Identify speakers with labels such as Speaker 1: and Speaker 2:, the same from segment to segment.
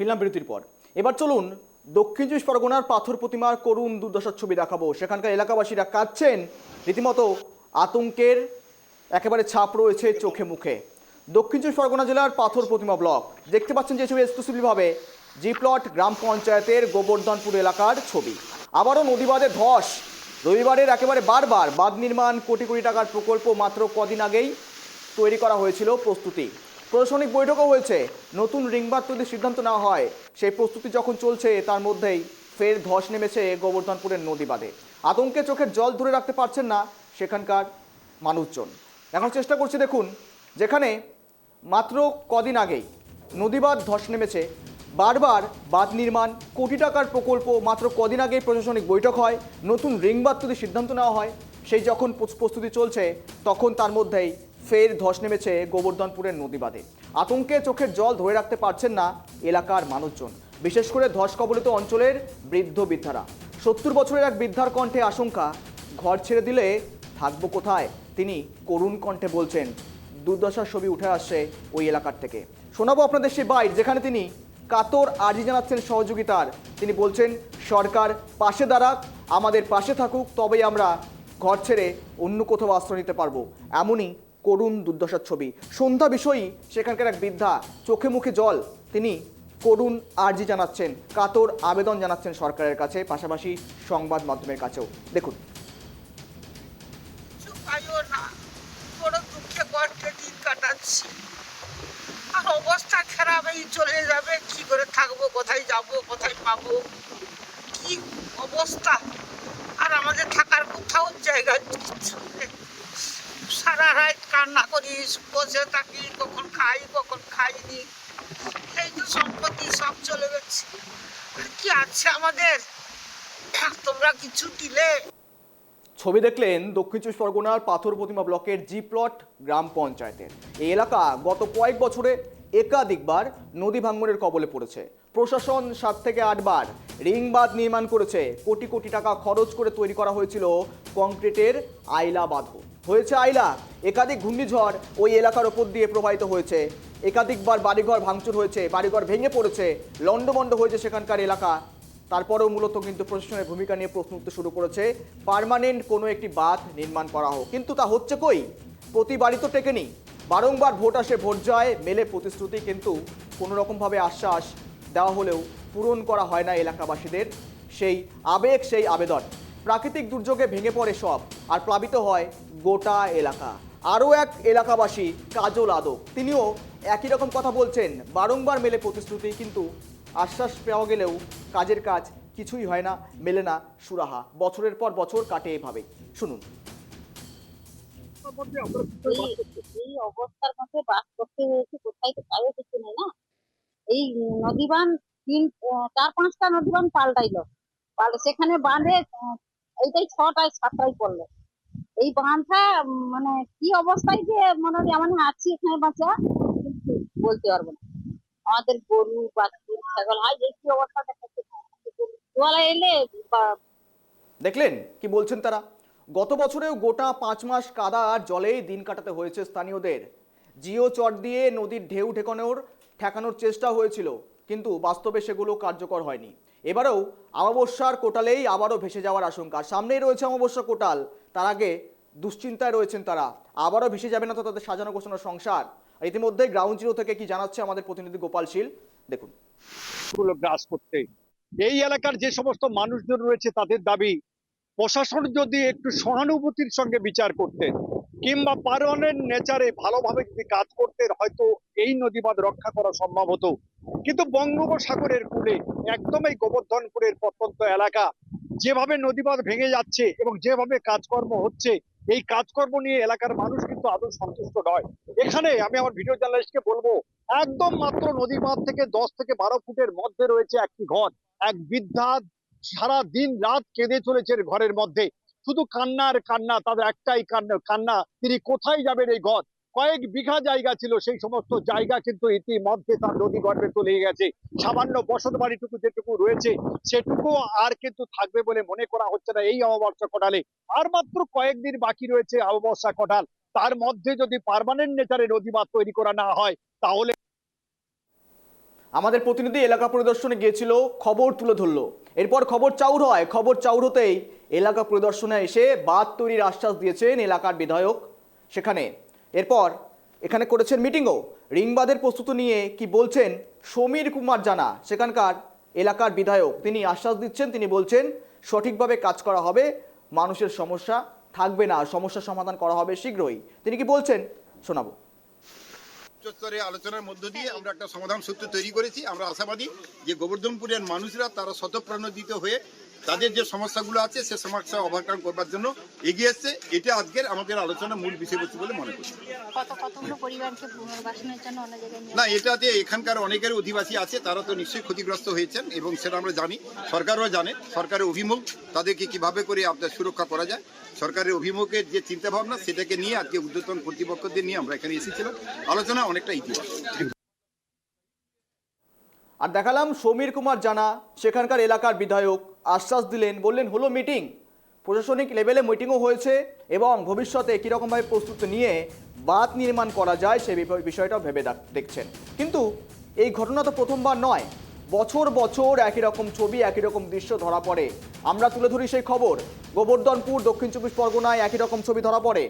Speaker 1: ফিরলাম বিরতির পর। এবার চলুন দক্ষিণ চব্বিশ পরগনার পাথর প্রতিমার করুণ দুর্দশার ছবি দেখাবো। সেখানকার এলাকাবাসীরা কাঁদছেন। রীতিমতো আতঙ্কের একেবারে ছাপ রয়েছে চোখে মুখে। দক্ষিণ চব্বিশ পরগনা জেলার পাথর প্রতিমা ব্লক। দেখতে পাচ্ছেন যে ছবি এক্সক্লুসিভভাবে জি প্লট গ্রাম পঞ্চায়েতের গোবর্ধনপুর এলাকার ছবি। আবারও নদীবাদে ধস। রবিবারের একেবারে বারবার বাঁধ নির্মাণ কোটি কোটি টাকার প্রকল্প মাত্র কদিন আগেই তৈরি করা হয়েছিল প্রস্তুতি। প্রশাসনিক বৈঠকও হয়েছে। নতুন রিংবাদ তৈরির সিদ্ধান্ত নেওয়া হয়, সেই প্রস্তুতি যখন চলছে, তার মধ্যেই ফের ধস নেমেছে গোবর্ধনপুরের নদী বাঁধে। আতঙ্কে চোখের জল ধরে রাখতে পারছেন না সেখানকার মানুষজন। এখন চেষ্টা করছে দেখুন, যেখানে মাত্র কদিন আগেই নদীবাদ ধস নেমেছে, বারবার বাঁধ নির্মাণ কোটি টাকার প্রকল্প মাত্র কদিন আগেই প্রশাসনিক বৈঠক হয়, নতুন রিংবাদ তৈরির সিদ্ধান্ত নেওয়া হয়, সেই যখন প্রস্তুতি চলছে, তখন তার মধ্যেই ফের ধস নেমেছে গোবর্ধনপুরের নদীবাদে আতঙ্কে চোখের জল ধরে রাখতে পারছেন না এলাকার মানুষজন। বিশেষ করে ধস কবলিত অঞ্চলের বৃদ্ধ বৃদ্ধারা। সত্তর বছরের এক বৃদ্ধার কণ্ঠে আশঙ্কা, ঘর ছেড়ে দিলে থাকব কোথায়? তিনি করুণ কণ্ঠে বলছেন, দুর্দশার ছবি উঠে আসছে ওই এলাকার থেকে। শোনাবো আপনাদের সেই বাইর, যেখানে তিনি কাতর আর্জি জানাচ্ছেন সহযোগিতার। তিনি বলছেন, সরকার পাশে দাঁড়াক, আমাদের পাশে থাকুক, তবেই আমরা ঘর ছেড়ে অন্য কোথাও আশ্রয় নিতে পারব। এমনই করুণ দুর্দশার ছবি। সন্ধ্যা বিষয়ই সেখানকার এক বৃদ্ধা, চোখে মুখে জল, তিনি করুণ আর্জি জানাচ্ছেন, কাতর আবেদন জানাচ্ছেন সরকারের কাছে, পাশাপাশি সংবাদ মাধ্যমের কাছেও। দেখুন।
Speaker 2: দিন আর অবস্থা খারাপ, এই চলে যাবে, কি করে থাকব, কোথায় যাব, কোথায় পাবো? কি অবস্থা? আর আমাদের থাকার কোথাও জায়গা। সারা রাত কান্না করি বসে থাকি, কখন খাই, কখন খাইনি। এই যে সম্পত্তি সব চলে গেছে। কি আছে আমাদের? তোমরা কিছু দিলে।
Speaker 1: ছবি দেখলেন দক্ষিণ চব্বিশ পরগনার পাথর প্রতিমা ব্লকের জি প্লট গ্রাম পঞ্চায়েতের। এই এলাকা গত কয়েক বছরে একাধিকবার নদী ভাঙ্গনের কবলে পড়েছে। প্রশাসন সাত থেকে আটবার রিং বাঁধ নির্মাণ করেছে। কোটি কোটি টাকা খরচ করে তৈরি করা হয়েছিল কংক্রিটের আইলা বাঁধও হয়েছে আইলা। একাধিক ঘূর্ণিঝড় ওই এলাকার ওপর দিয়ে প্রবাহিত হয়েছে। একাধিকবার বাড়িঘর ভাঙচুর হয়েছে, বাড়িঘর ভেঙে পড়েছে, লণ্ডভণ্ড হয়েছে সেখানকার এলাকা। তারপরেও মূলত কিন্তু প্রশাসনের ভূমিকা নিয়ে প্রশ্ন উঠতে শুরু করেছে, পার্মানেন্ট কোনো একটি বাঁধ নির্মাণ করা হোক। কিন্তু তা হচ্ছে কই? প্রতি বাড়ি তো টেকেনি। বারংবার ভোট আসে, ভোট যায়, মেলে প্রতিশ্রুতি, কিন্তু কোনো রকমভাবে আশ্বাস দেওয়া হলেও পূরণ করা হয় না এলাকাবাসীদের। সেই আবেগ, সেই আবেদন। প্রাকৃতিক দুর্যোগে ভেঙে পড়ে সব, আর প্লাবিত হয় গোটা এলাকা। আরও এক এলাকাবাসী কাজল আদক। তিনিও একই রকম কথা বলছেন, বারংবার মেলে প্রতিশ্রুতি, কিন্তু আশ্বাস পাওয়া গেলেও কাজের কাজ কিছুই হয় না, মেলে না সুরাহা। বছরের পর বছর কাটে এভাবে। শুনুন।
Speaker 3: এই অবস্থার মধ্যে বাস করতে হয়েছে, কোথায় তো পাবে কিছু নেই না? এই নদীবান তিন চার পাঁচটা নদীবান পাল্টাইলো। পাল্টে সেখানে বাঁধে এইটাই ছটায় সাতটায় পড়ল এই বাঁধটা মানে কি অবস্থায় যে মনে হয় এমন আছি এখানে বাঁচা, বলতে পারব না। আমাদের গরু, বাছুর, ছাগল হয় এই কি অবস্থা দেখাচ্ছে এলে
Speaker 1: দেখলেন কি বলছেন তারা? গত বছরেও গোটা পাঁচ মাস কাদা আর জলেই দিন কাটাতে হয়েছে স্থানীয়দের। জিও চট দিয়ে নদীর ঢেউ ঠেকানোর ঠেকানোর চেষ্টা হয়েছিল, কিন্তু বাস্তবে সেগুলো কার্যকর হয়নি। এবারেও অমাবস্যার কোটালেই আবারও ভেসে যাওয়ার আশঙ্কা। সামনেই রয়েছে অমাবস্যা কোটাল। তার আগে দুশ্চিন্তায় রয়েছেন তারা। আবারও ভেসে যাবে না তো তাদের সাজানো গোছানো সংসার। ইতিমধ্যে গ্রাউন্ড জিরো থেকে কি জানাচ্ছে আমাদের প্রতিনিধি গোপাল শীল? দেখুন।
Speaker 4: গ্রাস করতে এই এলাকার যে সমস্ত মানুষজন রয়েছে তাদের দাবি, প্রশাসন যদি একটু সহানুভূতির সঙ্গে বিচার করতে কিংবা পারমানেন্ট নেচারে ভালোভাবে যদি কাজ করতে হয়তো এই নদীবাদ রক্ষা করা সম্ভব হতো। কিন্তু বঙ্গোপসাগরের কূলে একদম এই গোবর্ধনপুরের প্রত্যন্ত এলাকা, যেভাবে নদীবাদ ভেঙে যাচ্ছে এবং যেভাবে কাজকর্ম হচ্ছে, এই কাজকর্ম নিয়ে এলাকার মানুষ কিন্তু আদৌ সন্তুষ্ট নয়। এখানে আমি আমার ভিডিও জার্নালিস্টকে বলব, একদম মাত্র নদী থেকে দশ থেকে বারো ফুটের মধ্যে রয়েছে একটি ঘর। এক বৃদ্ধা সারা দিন রাত কেঁদে চলেছে ঘরের মধ্যে। শুধু কান্না আর কান্না তাদের একটাই কান্না কান্না। তিনি কোথায় যাবেন এই ঘর? কয়েক বিঘা জায়গা ছিল, সেই সমস্ত জায়গা কিন্তু ইতিমধ্যে তার নদী গর্ভে চলে গেছে। সামান্য বসত বাড়িটুকু যেটুকু রয়েছে সেটুকু আর কিন্তু থাকবে বলে মনে করা হচ্ছে না এই অমাবস্যা কটালে আর মাত্র কয়েকদিন বাকি রয়েছে অমাবস্যা কটাল তার মধ্যে যদি পার্মানেন্ট নেচারে নদীবাদ তৈরি করা না হয়, তাহলে
Speaker 1: আমাদের প্রতিনিধি এলাকা পরিদর্শনে গিয়েছিল, খবর তুলে ধরলো। এরপর খবর চাউর হয়, খবর চাউর হতেই এলাকা পরিদর্শনে এসে বাদ তৈরির আশ্বাস দিয়েছেন এলাকার বিধায়ক। সেখানে এরপর এখানে করেছেন মিটিংও। রিংবাদের প্রস্তুতি নিয়ে কি বলছেন সমীর কুমার জানা, সেখানকার এলাকার বিধায়ক। তিনি আশ্বাস দিচ্ছেন, তিনি বলছেন সঠিকভাবে কাজ করা হবে, মানুষের সমস্যা থাকবে না, সমস্যার সমাধান করা হবে শীঘ্রই। তিনি কি বলছেন? শোনাবো।
Speaker 5: উচ্চস্তরে আলোচনার মধ্য দিয়ে আমরা একটা সমাধান সূত্র তৈরি করেছি। আমরা আশাবাদী যে গোবর্ধনপুরের মানুষরা তারা শতপ্রাণোদিত হয়ে তাদের যে সমস্যাগুলো আছে সে সমস্যা ওভারকাম করবার জন্য এগিয়ে এসছে। এটা আজকের আমাদের আলোচনার মূল বিষয়বস্তু বলে মনে করছি
Speaker 6: কত কতগুলো পরিবারকে পুনর্বাসনের জন্য অন্য জায়গায় নিয়ে
Speaker 5: না এটাতে এখানকার অনেকের অধিবাসী আছে তারা তো নিশ্চয়ই ক্ষতিগ্রস্ত হয়েছেন এবং সেটা আমরা জানি সরকারও জানে সরকারের অভিমুখ তাদেরকে কীভাবে করে আপনার সুরক্ষা করা যায় সরকারের অভিমুখের যে চিন্তা ভাবনা সেটাকে নিয়ে আজকে উদ্যতন কর্তৃপক্ষদের নিয়ে আমরা এখানে এসেছিলাম। আলোচনা অনেকটা ইতিবাচক।
Speaker 1: আর দেখালাম সমীর কুমার জানা সেখানকার এলাকার বিধায়ক। আশ্বাস দিলেন, বললেন, হলো মিটিং প্রশাসনিক লেভেলে মিটিংও হয়েছে এবং ভবিষ্যতে কীরকমভাবে প্রস্তুতি নিয়ে বাঁধ নির্মাণ করা যায় সে বিষয়টাও ভেবে দেখছেন। কিন্তু এই ঘটনা তো প্রথমবার নয়। বছর বছর একই রকম ছবি, একই রকম দৃশ্য ধরা পড়ে। আমরা তুলে ধরি সেই খবর। গোবর্ধনপুর, দক্ষিণ চব্বিশ পরগনায় একই রকম ছবি ধরা পড়ে।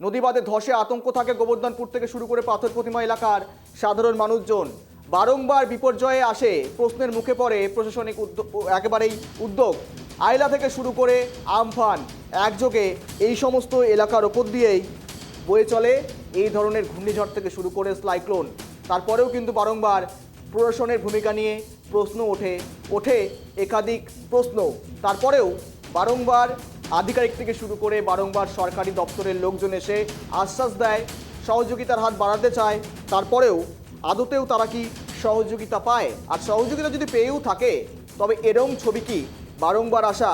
Speaker 1: নদীবাদে ধসে আতঙ্ক থাকে গোবর্ধনপুর থেকে শুরু করে পাথর প্রতিমা এলাকার সাধারণ মানুষজন। বারংবার বিপর্যয়ে আসে প্রশ্নের মুখে পড়ে প্রশাসনিক উদ্যোগ একেবারেই উদ্যোগ। আয়লা থেকে শুরু করে আমফান একযোগে এই সমস্ত এলাকার ওপর দিয়েই বয়ে চলে এই ধরনের ঘূর্ণিঝড় থেকে শুরু করে সাইক্লোন। তারপরেও কিন্তু বারংবার প্রশাসনের ভূমিকা নিয়ে প্রশ্ন ওঠে ওঠে একাধিক প্রশ্ন। তারপরেও বারংবার আধিকারিক থেকে শুরু করে বারংবার সরকারি দপ্তরের লোকজন এসে আশ্বাস দেয়, সহযোগিতার হাত বাড়াতে চায়। তারপরেও আদতেও তারা কি সহযোগিতা পায়? আর সহযোগিতা যদি পেয়েও থাকে, তবে এরম ছবি কি বারংবার আসা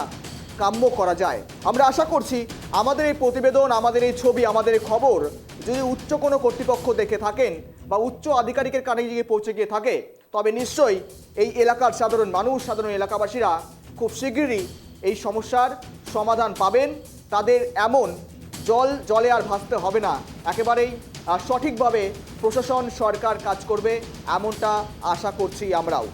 Speaker 1: কাম্য করা যায়? আমরা আশা করছি আমাদের এই প্রতিবেদন, আমাদের এই ছবি, আমাদের এই খবর যদি উচ্চ কোনো কর্তৃপক্ষ দেখে থাকেন বা উচ্চ আধিকারিকের কানে গিয়ে পৌঁছে গিয়ে থাকে, তবে নিশ্চয়ই এই এলাকার সাধারণ মানুষ, সাধারণ এলাকাবাসীরা খুব শীঘ্রই এই সমস্যার সমাধান পাবেন। তাদের এমন জল, জলে আর ভাসতে হবে না। একেবারেই সঠিকভাবে প্রশাসন সরকার কাজ করবে এমনটা আশা করছি আমরাও।